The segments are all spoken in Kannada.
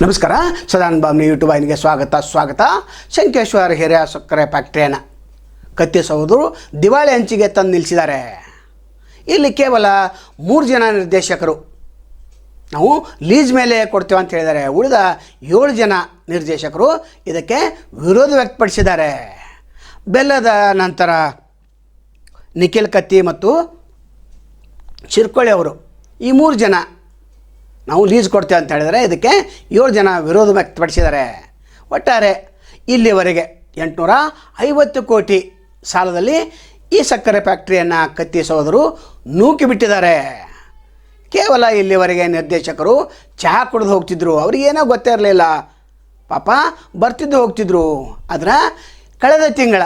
ನಮಸ್ಕಾರ. ಸದಾನ್ ಬಾಮ್ನಿ ಯೂಟ್ಯೂಬ್ ವಾಹಿನಿಗೆ ಸ್ವಾಗತ ಸ್ವಾಗತ. ಶಂಕೇಶ್ವರ ಹಿರಿಯ ಸಕ್ಕರೆ ಫ್ಯಾಕ್ಟ್ರಿಯನ್ನು ಕತ್ತಿಸುವುದು ದಿವಾಳಿ ಹಂಚಿಗೆ ತಂದು ನಿಲ್ಲಿಸಿದ್ದಾರೆ. ಇಲ್ಲಿ ಕೇವಲ ಮೂರು ಜನ ನಿರ್ದೇಶಕರು. ನಾವು ಲೀಸ್ ಮೇಲೆ ಕೊಡ್ತೇವೆ ಅಂತ ಹೇಳಿದ್ದಾರೆ. ಉಳಿದ ಏಳು ಜನ ನಿರ್ದೇಶಕರು ಇದಕ್ಕೆ ವಿರೋಧ ವ್ಯಕ್ತಪಡಿಸಿದ್ದಾರೆ. ಬೆಲ್ಲದ ನಂತರ ನಿಖಿಲ್ ಕತ್ತಿ ಮತ್ತು ಚಿರ್ಕೊಳ್ಳಿ ಅವರು ಈ ಮೂರು ಜನ ನಾವು ಲೀಸ್ ಕೊಡ್ತೇವೆ ಅಂತ ಹೇಳಿದರೆ ಇದಕ್ಕೆ ಏಳು ಜನ ವಿರೋಧ ವ್ಯಕ್ತಪಡಿಸಿದ್ದಾರೆ. ಒಟ್ಟಾರೆ ಇಲ್ಲಿವರೆಗೆ ಎಂಟುನೂರ ಐವತ್ತು ಕೋಟಿ ಸಾಲದಲ್ಲಿ ಈ ಸಕ್ಕರೆ ಫ್ಯಾಕ್ಟ್ರಿಯನ್ನು ಕತ್ತಿಸೋದರು ನೂಕಿ ಬಿಟ್ಟಿದ್ದಾರೆ. ಕೇವಲ ಇಲ್ಲಿವರೆಗೆ ನಿರ್ದೇಶಕರು ಚಹಾ ಕುಡಿದು ಹೋಗ್ತಿದ್ರು. ಅವ್ರಿಗೇನೋ ಗೊತ್ತೇ ಇರಲಿಲ್ಲ. ಪಾಪ ಬರ್ತಿದ್ದು ಹೋಗ್ತಿದ್ರು. ಆದರೆ ಕಳೆದ ತಿಂಗಳ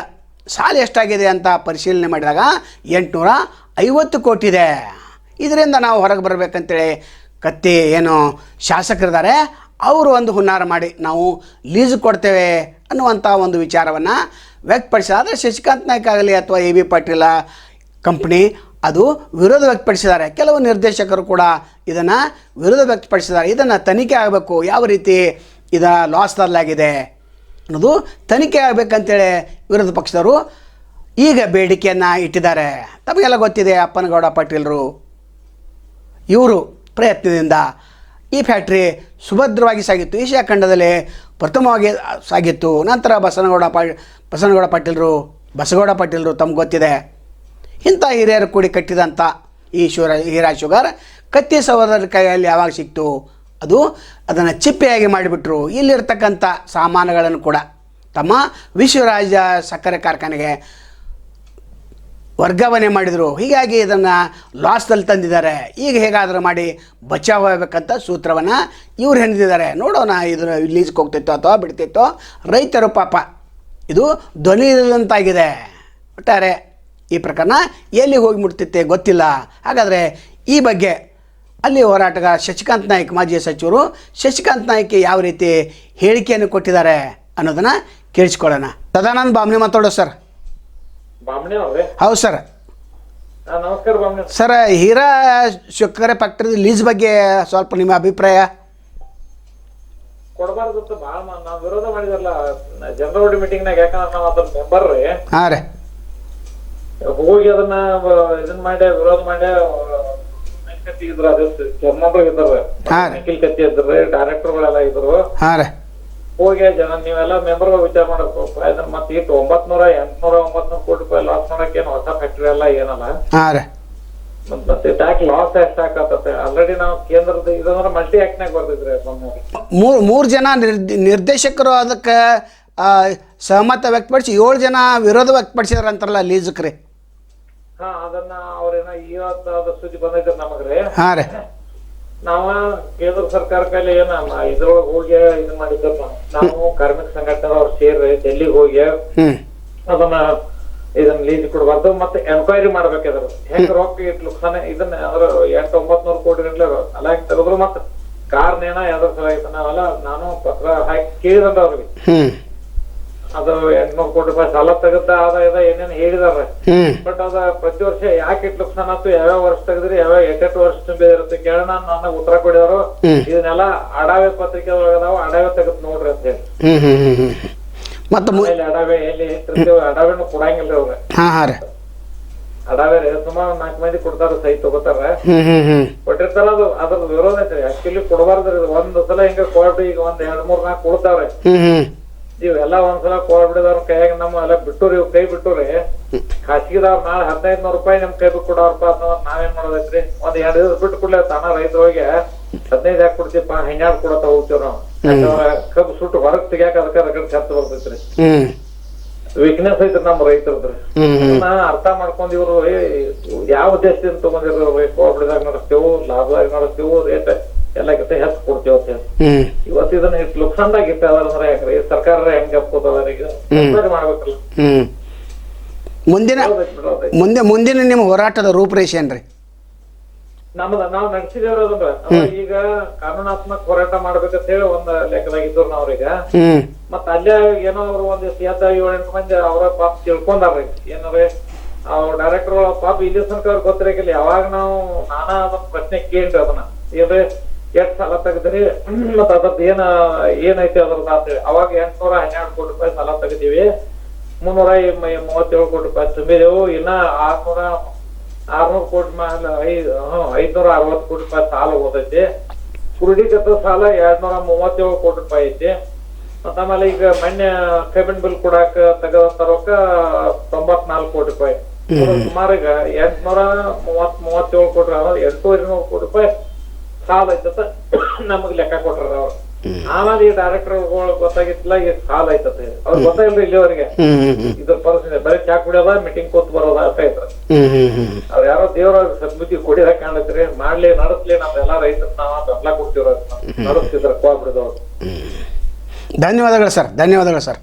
ಸಾಲ ಎಷ್ಟಾಗಿದೆ ಅಂತ ಪರಿಶೀಲನೆ ಮಾಡಿದಾಗ ಎಂಟುನೂರ ಐವತ್ತು ಕೋಟಿ ಇದೆ. ಇದರಿಂದ ನಾವು ಹೊರಗೆ ಬರಬೇಕಂತೇಳಿ ಕತ್ತಿ ಏನು ಶಾಸಕರಿದ್ದಾರೆ, ಅವರು ಒಂದು ಹುನ್ನಾರ ಮಾಡಿ ನಾವು ಲೀಸ್ ಕೊಡ್ತೇವೆ ಅನ್ನುವಂಥ ಒಂದು ವಿಚಾರವನ್ನು ವ್ಯಕ್ತಪಡಿಸಿದ ಆದರೆ ಶಶಿಕಾಂತ್ ನಾಯ್ಕ ಆಗಲಿ ಅಥವಾ ಎ ಬಿ ಪಾಟೀಲ ಕಂಪ್ನಿ ಅದು ವಿರೋಧ ವ್ಯಕ್ತಪಡಿಸಿದ್ದಾರೆ. ಕೆಲವು ನಿರ್ದೇಶಕರು ಕೂಡ ಇದನ್ನು ವಿರೋಧ ವ್ಯಕ್ತಪಡಿಸಿದ್ದಾರೆ. ಇದನ್ನು ತನಿಖೆ ಆಗಬೇಕು, ಯಾವ ರೀತಿ ಇದ ಲಾಸ್ದಲ್ಲಾಗಿದೆ ಅನ್ನೋದು ತನಿಖೆ ಆಗಬೇಕಂತೇಳಿ ವಿರೋಧ ಪಕ್ಷದವರು ಈಗ ಬೇಡಿಕೆಯನ್ನು ಇಟ್ಟಿದ್ದಾರೆ. ತಮಗೆಲ್ಲ ಗೊತ್ತಿದೆ ಅಪ್ಪನಗೌಡ ಪಾಟೀಲರು? ಇವರು ಪ್ರಯತ್ನದಿಂದ ಈ ಫ್ಯಾಕ್ಟ್ರಿ ಸುಭದ್ರವಾಗಿ ಸಾಗಿತ್ತು. ಏಷ್ಯಾ ಖಂಡದಲ್ಲಿ ಪ್ರಥಮವಾಗಿ ಸಾಗಿತ್ತು. ನಂತರ ಬಸನಗೌಡ ಪಾ, ಬಸನಗೌಡ ಪಾಟೀಲರು, ಬಸಗೌಡ ಪಾಟೀಲರು ತಮ್ಗೆ ಗೊತ್ತಿದೆ. ಇಂಥ ಹಿರಿಯರು ಕೂಡಿ ಕಟ್ಟಿದಂಥ ಈ ಶಿವರ ಹೀರಾ ಶುಗರ್ ಕತ್ತಿ ಸಹೋದರ ಕೈಯಲ್ಲಿ ಯಾವಾಗ ಸಿಕ್ತು? ಅದು ಅದನ್ನು ಚಿಪ್ಪೆಯಾಗಿ ಮಾಡಿಬಿಟ್ರು. ಇಲ್ಲಿರ್ತಕ್ಕಂಥ ಸಾಮಾನುಗಳನ್ನು ಕೂಡ ತಮ್ಮ ವಿಶ್ವರಾಜ ಸಕ್ಕರೆ ಕಾರ್ಖಾನೆಗೆ ವರ್ಗಾವಣೆ ಮಾಡಿದರು. ಹೀಗಾಗಿ ಇದನ್ನು ಲಾಸ್ದಲ್ಲಿ ತಂದಿದ್ದಾರೆ. ಈಗ ಹೇಗಾದರೂ ಮಾಡಿ ಬಚಾವ್ ಆಗಬೇಕಂತ ಸೂತ್ರವನ್ನು ಇವ್ರು ಹೆಣೆದಿದ್ದಾರೆ ನೋಡೋಣ ಇದನ್ನು ಲೀಸ್ಗೆ ಹೋಗ್ತಿತ್ತೋ ಅಥವಾ ಬಿಡ್ತಿತ್ತೋ. ರೈತರು ಪಾಪ, ಇದು ಧ್ವನಿ ಇಲ್ಲದಂತಾಗಿದೆ. ಒಟ್ಟಾರೆ ಈ ಪ್ರಕರಣ ಎಲ್ಲಿ ಹೋಗಿ ಮುಟ್ತಿತ್ತೆ ಗೊತ್ತಿಲ್ಲ. ಹಾಗಾದರೆ ಈ ಬಗ್ಗೆ ಅಲ್ಲಿ ಹೋರಾಟಗಾರ ಶಶಿಕಾಂತ್ ನಾಯ್ಕ್, ಮಾಜಿ ಸಚಿವರು ಶಶಿಕಾಂತ್ ನಾಯ್ಕ್ ಯಾವ ರೀತಿ ಹೇಳಿಕೆಯನ್ನು ಕೊಟ್ಟಿದ್ದಾರೆ ಅನ್ನೋದನ್ನು ಕೇಳಿಸ್ಕೊಳ್ಳೋಣ. ಸದಾನಂದ್ ಬಾಮ್ನೆ ಮಾತಾಡೋ ಸರ್. ಹೌದು sir. Sir Hira sugar factory lease ಬಗ್ಗೆ ಸ್ವಲ್ಪ ನಿಮ್ಮ ಅಭಿಪ್ರಾಯ? ವಿರೋಧ ಮಾಡಿದ್ರಲ್ಲ ಜನರಲ್ ಮೀಟಿಂಗ್ ನಾಗ ಯಾಕಂದ್ರೆ ನಾವು ಅದ್ರ ಮೆಂಬರ್ ರೀ. ಹಾಂ ರೀ. ಹೋಗಿ ಅದನ್ನ ವ- ಇದನ್ ಮಾಡಿ ವಿರೋಧ ಮಾಡಿ ಕತ್ತಿ ಇದ್ರ ಅದೇ ಚರ್ಮಗಳು ಇದ್ರ ಹಾ. ನಿಖಿಲ್ ಕತ್ತಿ ಇದ್ರಿ ಡೈರೆಕ್ಟರ್ಗಳೆಲ್ಲ ಇದ್ರು. ಹಾಂ ರೀ. ಹೋಗಿ ಜನ ನೀವೆಲ್ಲ ಮೆಂಬರ್ ವಿಚಾರ ಮಾಡಬೇಕು ಇದನ್ನ ಮತ್ತೆ ಇಟ್ಟು ಒಂಬತ್ನೂರ ಎಂಟ್ನೂರ ಒಂಬತ್ನೂರ ಕೋಟಿ ರೂಪಾಯಿ ಲಾಸ್ ಮಾಡಕ್ ಏನು ಹೊಸ ಫ್ಯಾಕ್ಟ್ರಿ ಎಲ್ಲ ಏನಲ್ಲ? ಮತ್ತ್ ಟ್ಯಾಕ್ ಲಾಸ್ ಎಷ್ಟಾಗತ್ತೆ ಆಲ್ರೆಡಿ ನಾವು ಕೇಂದ್ರದ ಇದಂದ್ರೆ ಮಲ್ಟಿ ಆಕ್ಟ್ನಾಗ ಬರ್ತಿದ್ರಿ ಮೂರು ಮೂರು ಜನ ನಿರ್ದ ನಿರ್ದೇಶಕರು ಅದಕ್ಕೆ ಸಹಮತ ವ್ಯಕ್ತಪಡಿಸಿ ಏಳು ಜನ ವಿರೋಧ ವ್ಯಕ್ತಪಡಿಸಿದ್ರ ಅಂತಾರಲ್ಲ ಲೀಜಕ್ರಿ. ಹಾ ಅದನ್ನ ಅವ್ರೇನ ಇವತ್ತು ಅದ್ರ ಸುದ್ದಿ ಬಂದೈತ್ರಿ ನಮಗ್ರಿ. ಹಾಂ ರೀ. ನಾವ ಕೇಂದ್ರ ಸರ್ಕಾರ ಕೈಲಿ ಏನ ಇದ್ರೊಳಗ ಹೋಗಿ ಇದು ಮಾಡಿದ್ದಪ್ಪ. ನಾವು ಕಾರ್ಮಿಕ ಸಂಘಟನೆದವ್ರು ಸೇರಿ ಡೆಲ್ಲಿಗೆ ಹೋಗಿ ಅದನ್ನ ಇದನ್ನ ಲೀಸ್ ಕೊಡಬಾರ್ದು ಮತ್ತೆ ಎನ್ಕ್ವೈರಿ ಮಾಡ್ಬೇಕಿದ್ರ ಹೆಂಗ್ ರೊಕ್ಕ ಇಟ್ಲು ಲುಕ್ಸಾನೆ ಇದನ್ನ ಅದ್ರ ಎಂಟ್ ಒಂಬತ್ ನೂರು ಕೋಟಿ ಗಂಟ್ಲೆ ಅಲ್ಲ ಹೆಂಗ್ ತೆಗೆದ್ರು ಮತ್ತ. ಕಾರಣ ಏನ ಯಾವ್ದ್ರ ಸಲ ನಾವೆಲ್ಲ ನಾನು ಪತ್ರ ಹಾಕಿ ಕೇಳಿದಂತ ಅವ್ರಿಗೆ. ಅದು ಎಂಟ್ನೂರು ಕೋಟಿ ರೂಪಾಯಿ ಸಾಲ ತೆಗೆದ ಆದಾಯದ ಏನೇನ್ ಹೇಳಿದಾರೆ. ಬಟ್ ಅದ ಪ್ರತಿ ವರ್ಷ ಯಾಕೆ ಇಟ್ ಲುಕ್ಸಾನ್ ಆತು ಯಾವ್ಯಾವ ವರ್ಷ ತೆಗೆದ್ರಿ ಯಾವ್ಯಾವ ಎಟ್ಟೆಟ್ಟು ವರ್ಷ ತುಂಬಿದಿರುತ್ತೆ ಕೇಳೋಣ ನನಗೆ ಉತ್ತರ ಕೊಡಿದವರು. ಇದನ್ನೆಲ್ಲ ಅಡಾವೆ ಪತ್ರಿಕೆ ಒಳಗದಾವ ಅಡಾವೆ ತೆಗೆದ್ ನೋಡ್ರಿ ಅಂತ ಹೇಳಿ. ಮತ್ತೆ ಅಡಾವೆ ಎಲ್ಲಿ ಅಡಾವೆನು ಕೊಡಂಗಿಲ್ರಿ ಅವ್ರ ಅಡಾವೆ ಸುಮಾರು ನಾಲ್ಕು ಮಂದಿ ಕೊಡ್ತಾರ ಸಹಿ ತಗೋತಾರ. ಕೊಟ್ಟಿರ್ತಾರ ಅದು ಅದ್ರ ವಿರೋಧ ಐತ್ರಿ. ಆಕ್ಚುಲಿ ಕೊಡಬಾರ್ದ್ರಿ ಒಂದ್ ಸಲ ಹಿಂಗ ಕೊಟ್ಟು ಈಗ ಒಂದ್ ಎರಡ್ ಮೂರ್ ನಾಲ್ಕು ಹ್ಞೂ ಇವೆಲ್ಲ ಒಂದ್ಸಲ ಕೋರ್ಬಿಡಿದವ್ರ ಕೈಯಾಗ ನಮ್ಮ ಎಲ್ಲ ಬಿಟ್ಟುರಿ ಇವ್ ಕೈ ಬಿಟ್ಟುರಿ ಖಾಸಗಿದವ್ರ ನಾಳೆ ಹದಿನೈದು ನೂರು ರೂಪಾಯಿ ನಮ್ ಕೈ ಬಿಟ್ಟು ಕೊಡೋರ್ಪ ನಾವೇನ್ ಮಾಡೋದೈತ್ರಿ? ಒಂದ್ ಎರಡ್ ದಿವಸ ಬಿಟ್ಟು ಕೊಡ್ಲೇ ತಾನ ರೈತರಿಗೆ ಹದಿನೈದು ಯಾಕೆ ಕೊಡ್ತೀಪ್ಪ? ಹನ್ನೆರಡು ಕೊಡತ್ತ ಹೋಗ್ತೀವಿ ನಾವು ಕಬ್ಬು ಸುಟ್ಟು ಹೊರಗ್ ತೆಗಿಯಾಕ ಅದಕ್ಕ ಅದಕ್ಕ ಖರ್ಚು ಬರ್ತೈತ್ರಿ. ವೀಕ್ನೆಸ್ ಐತ್ರಿ ನಮ್ಮ ರೈತರದ್ರಿ. ಅರ್ಥ ಮಾಡ್ಕೊಂಡ್ ಇವ್ರು ಯಾವ ಉದ್ದೇಶದಿಂದ ತಗೊಂಡಿರೋ ಕೋಆಪರೇಟಿವ್ ನಡೆಸ್ತೇವು ಲಾಭದಾಗ ನಡೆಸ್ತೇವು ರೇಟ್ ಎಲ್ಲಕ್ಕಿಂತ ಹೆಚ್ಚು ಕೊಡ್ತೇವೆ ಅಂತ ಹೇಳಿ. ಇವತ್ತು ಇದನ್ನ ಇಟ್ಟು ಲುಕ್ಸಾನ್ದಾಗ ಇಟ್ಟ ಅಂದ್ರೆ ಹೆಂಗ್ರಿ ಸರ್ಕಾರ ಹೆಂಗ್ ಒಪ್ಕೋತದ ಈಗ? ಮಾಡ್ಬೇಕಲ್ಲ. ಮುಂದಿನ ಮುಂದೆ ಮುಂದಿನ ನಿಮ್ಮ ಹೋರಾಟದ ರೂಪರೇಷೆ ಏನ್ರಿ? ನಮ್ದ ನಾವ್ ನಡೆಸಿದೇವ್ರಿ ಈಗ ಕಾನೂನಾತ್ಮಕ ಹೋರಾಟ ಮಾಡ್ಬೇಕಂತ ಹೇಳಿ ಒಂದ್ ಲೆಕ್ಕದಾಗ ಇದ್ರು ನಾವ್ರೀಗ. ಮತ್ತ ಅಲ್ಲೇ ಏನೋ ಅವ್ರು ಒಂದ್ ಎದ್ದ ಏಳೆಂಟು ಮಂದಿ ಅವ್ರ ಪಾಪ ತಿಳ್ಕೊಂಡಾರ್ರಿ. ಏನಾರ ಅವ್ರ ಡೈರೆಕ್ಟರ್ ಪಾಪ ಇಲ್ಲಿ ತನಕ ಅವ್ರಿಗೆ ಗೊತ್ತಿರಕಿಲ್ಲ. ಯಾವಾಗ ನಾವು ನಾನಾ ಅದನ್ನ ಪ್ರಶ್ನೆ ಕೇಳ್ರಿ ಅದನ್ನ. ಏನ್ರಿ ಎಷ್ಟ್ ಸಾಲ ತೆಗೆದ್ರಿ? ಮತ್ತ ಅದ್ರದ್ದು ಏನ ಏನೈತಿ ಅದ್ರದ್ದು ಅಂತೇಳಿ ಅವಾಗ ಎಂಟ್ನೂರ ಹನ್ನೆರಡು ಕೋಟಿ ರೂಪಾಯಿ ಸಾಲ ತೆಗದೀವಿ. ಮುನ್ನೂರ ಮೂವತ್ತೇಳು ಕೋಟಿ ರೂಪಾಯಿ ತುಂಬಿದೆವು. ಇನ್ನ ಆರ್ನೂರ ಆರ್ನೂರು ಕೋಟಿ ಮೇಲೆ ಐದ್ ಹ್ಮ್ ಐದ್ನೂರ ಅರವತ್ತು ಕೋಟಿ ರೂಪಾಯಿ ಸಾಲ ಓದೈತಿ ಕುರುಡಿಗತ ಸಾಲ ಎರಡ್ನೂರ ಮೂವತ್ತೇಳು ಕೋಟಿ ರೂಪಾಯಿ ಐತಿ. ಮತ್ತ ಆಮೇಲೆ ಈಗ ಮೊನ್ನೆ ಕೇಬಲ್ ಬಿಲ್ ಕೊಡಾಕ ತೆಗದಂತ ರೊಕ್ಕ ತೊಂಬತ್ನಾಲ್ಕು ಕೋಟಿ ರೂಪಾಯಿ. ಸುಮಾರು ಈಗ ಎಂಟ್ನೂರ ಮೂವತ್ ಮೂವತ್ತೇಳು ಕೋಟಿ ಎಂಟೂವರೆ ನೂರು ಕೋಟಿ ರೂಪಾಯಿ ಸಾಲ ಐತತ ನಮಗ್ ಲೆಕ್ಕ ಕೊಟ್ರ ಅವ್ರು. ಆಮೇಲೆ ಈ ಡೈರೆಕ್ಟರ್ ಗೊತ್ತಾಗಿತ್ತಿಲ್ಲ ಈ ಸಾಲ ಐತತೆ ಅವ್ರ ಗೊತ್ತಾಗಿಲ್ಲ ಇಲ್ಲಿವರೆಗೆ ಇದ್ರ ಪರಿಸ್ಥಿತಿ ಬರೀ ಚಾ ಕುಡಿಯೋದ ಮೀಟಿಂಗ್ ಕೂತ್ ಬರೋದ ಅಂತ ಹ್ಮ್ ಅವ್ರ ಯಾರೋ ದೇವ್ರ ಸದ್ಬುದ್ಧಿ ಕೊಡಿದ ಕಾಣತ್ರಿ ಮಾಡ್ಲಿ ನಡೆಸ್ಲಿ ನಮ್ದೆಲ್ಲ ರೈತರ ನಾವ ಬೆಂಬಲ ಕೊಡ್ತೀವ್ರ ನಡೆಸ್ತಿದ್ರ ಕೋಆಪರೇಟಿವ್ ಧನ್ಯವಾದಗಳು ಸರ್ ಧನ್ಯವಾದಗಳು ಸರ್.